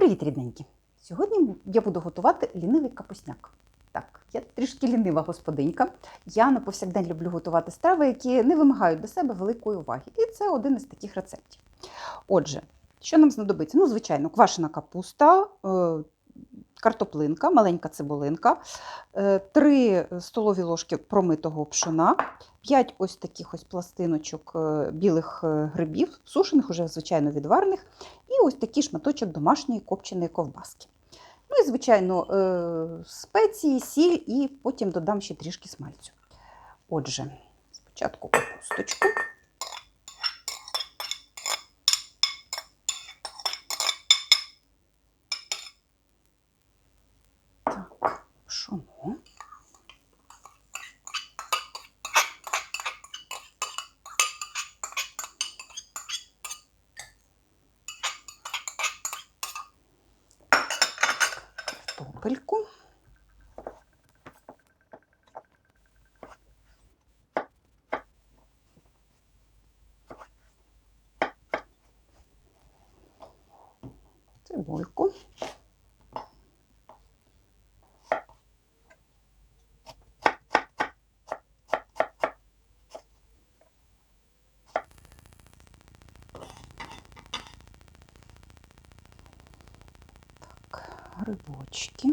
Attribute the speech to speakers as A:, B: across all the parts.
A: Привіт, рідненькі! Сьогодні я буду готувати лінивий капусняк. Так, я трішки лінива господинька. Я на повсякдень люблю готувати страви, які не вимагають до себе великої уваги. І це один із таких рецептів. Отже, що нам знадобиться? Ну, звичайно, квашена капуста, е, картоплинка, маленька цибулинка, 3 столові ложки промитого пшона, 5 ось таких ось пластиночок е, білих е, грибів, сушених, уже звичайно відварених, і ось такий шматочок домашньої копченої ковбаски. Ну і, звичайно, е, спеції, сіль, і потім додам ще трішки смальцю. Отже, спочатку капусточку. Так, пшоно. Картопельку. Цибульку. Так, грибочки.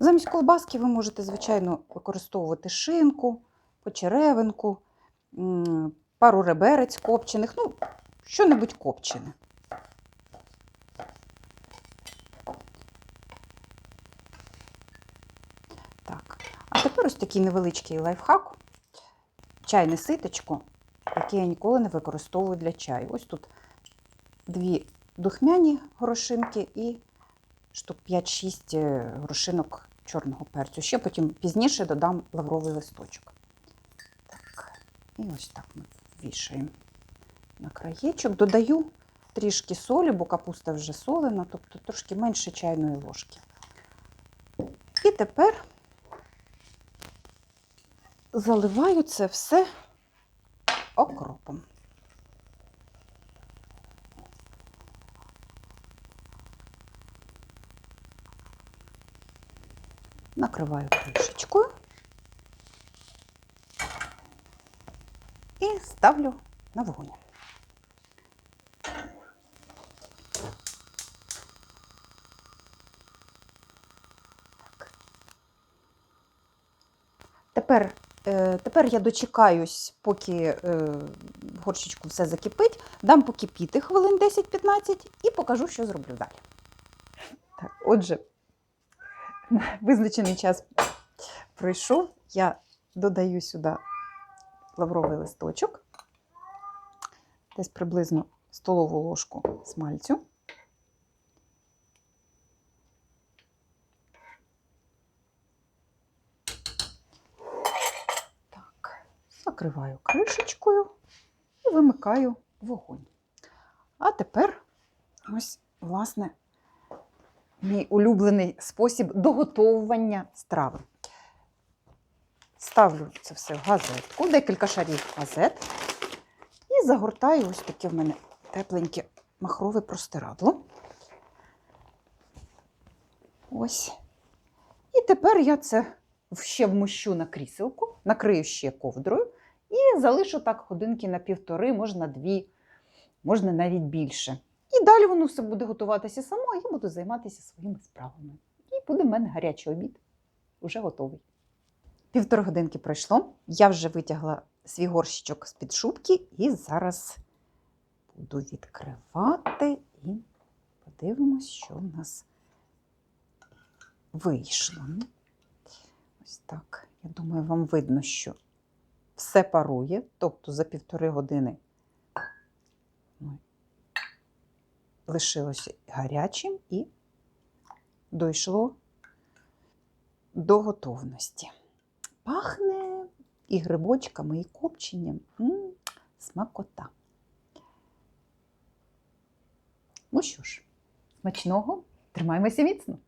A: Замість колбаски ви можете, звичайно, використовувати шинку, почеревинку, пару реберець копчених, ну, що-небудь копчене. Так. А тепер ось такий невеличкий лайфхак. Чайне ситочко, яке я ніколи не використовую для чаю. Ось тут дві духмяні горошинки і штук 5-6 е, горошинок чорного перцю. Ще потім пізніше додам лавровий листочок. Так, і ось так ми вішаємо на краєчок. Додаю трішки солі, бо капуста вже солена, тобто трошки менше чайної ложки. І тепер заливаю це все окропом. Накриваю кришечкою і ставлю на вогонь. Тепер, е, тепер я дочекаюсь, поки е, в горщичку все закипить, дам покипіти хвилин 10-15 і покажу, що зроблю далі. Так, отже, визначений час пройшов, я додаю сюди лавровий листочок, десь приблизно столову ложку смальцю. Так, закриваю кришечкою і вимикаю вогонь. А тепер ось, власне, мій улюблений спосіб доготовування страви. Ставлю це все в газетку, декілька шарів газет. І загортаю ось таке в мене тепленьке махрове простирадло. Ось. І тепер я це ще вмощу на кріселку, накрию ще ковдрою і залишу так годинки на півтори, можна дві, можна навіть більше. І далі воно все буде готуватися само, а я буду займатися своїми справами. І буде в мене гарячий обід. Уже готовий. Півтори годинки пройшло. Я вже витягла свій горщичок з-під шубки і зараз буду відкривати і подивимось, що в нас вийшло. Ось так. Я думаю, вам видно, що все парує, тобто за півтори години лишилося гарячим і дійшло до готовності. Пахне і грибочками, і копченням. М, смакота. Ну що ж, смачного, тримаємося міцно.